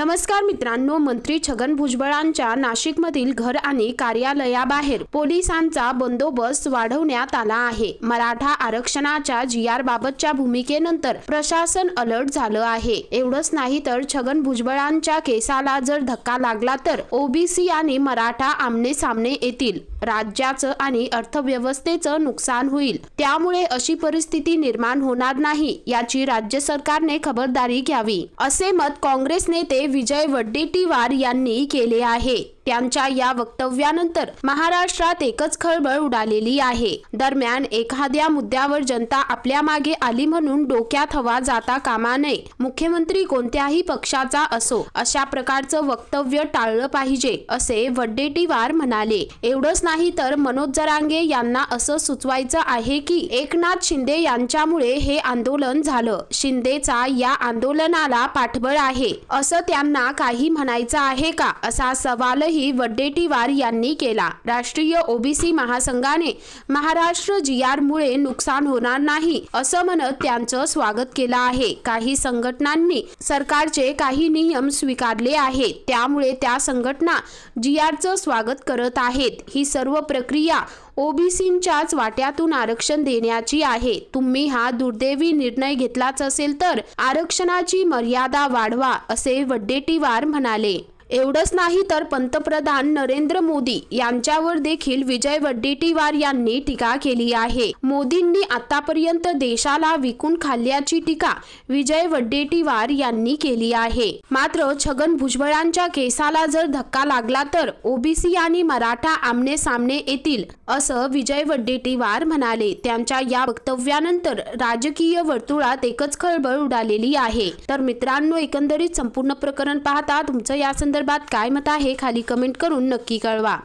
नमस्कार मित्रांनो मंत्री छगन भुजबळांच्या नाशिकमधील घर आणि कार्यालयाबाहेर पोलिसांचा बंदोबस्त वाढवण्यात आला आहे. मराठा आरक्षणाच्या जी आर बाबतच्या भूमिकेनंतर प्रशासन अलर्ट झालं आहे. एवढंच नाही तर छगन भुजबळांच्या केसाला जर धक्का लागला तर ओबीसी आणि मराठा आमने सामने येतील. राज्याचं आणि अर्थव्यवस्थेचं नुकसान होईल. त्यामुळे अशी परिस्थिती निर्माण होणार नाही याची राज्य सरकारने खबरदारी घ्यावी. असे मत काँग्रेस नेते विजय वड्डेटीवार यांनी केले आहे. त्यांच्या या वक्तव्यानंतर महाराष्ट्रात एकच खळबळ उडालेली आहे. दरम्यान एखाद्या मुद्द्यावर जनता आपल्या मागे आली म्हणून डोक्यात हवा जाता कामा नये. मुख्यमंत्री कोणत्याही पक्षाचा असो अशा प्रकारचं वक्तव्य टाळलं पाहिजे असे वड्डेटीवार म्हणाले. एवढंच नाही तर मनोज जरांगे यांना असं सुचवायचं आहे की एकनाथ शिंदे यांच्यामुळे हे आंदोलन झालं. शिंदेचा या आंदोलनाला पाठबळ आहे. असं त्यांना काही म्हणायचं आहे का? असा सवालही वड्डेटीवार यांनी केला. राष्ट्रीय ओबीसी महासंघाने महाराष्ट्र जी आर मुळे नुकसान होणार नाही असं म्हणत त्यांचं स्वागत केलं आहे. काही संघटनांनी सरकारचे काही नियम स्वीकारले आहेत त्यामुळे त्या संघटना जी आरचं स्वागत करत आहेत. ही सर्व प्रक्रिया ओबीसींच्याच वाट्यातून आरक्षण देण्याची आहे. तुम्ही हा दुर्दैवी निर्णय घेतलाच असेल तर आरक्षणाची मर्यादा वाढवा असे वड्डेटीवार म्हणाले. एवढंच नाही तर पंतप्रधान नरेंद्र मोदी यांच्यावर देखील विजय वड्डेटीवार यांनी टीका केली आहे. मोदींनी आतापर्यंत देशाला विकून खाल्ल्याची टीका विजय वड्डेटीवार यांनी केली आहे. मात्र छगन भुजबळांच्या केसाला जर धक्का लागला तर ओबीसी आणि मराठा आमने सामने येतील असं विजय वड्डेटीवार म्हणाले. त्यांच्या या वक्तव्यानंतर राजकीय वर्तुळात एकच खळबळ उडालेली आहे. तर मित्रांनो एकंदरीत संपूर्ण प्रकरण पाहता तुमचं या संदर्भात काय मत आहे खाली कमेंट करून नक्की कळवा.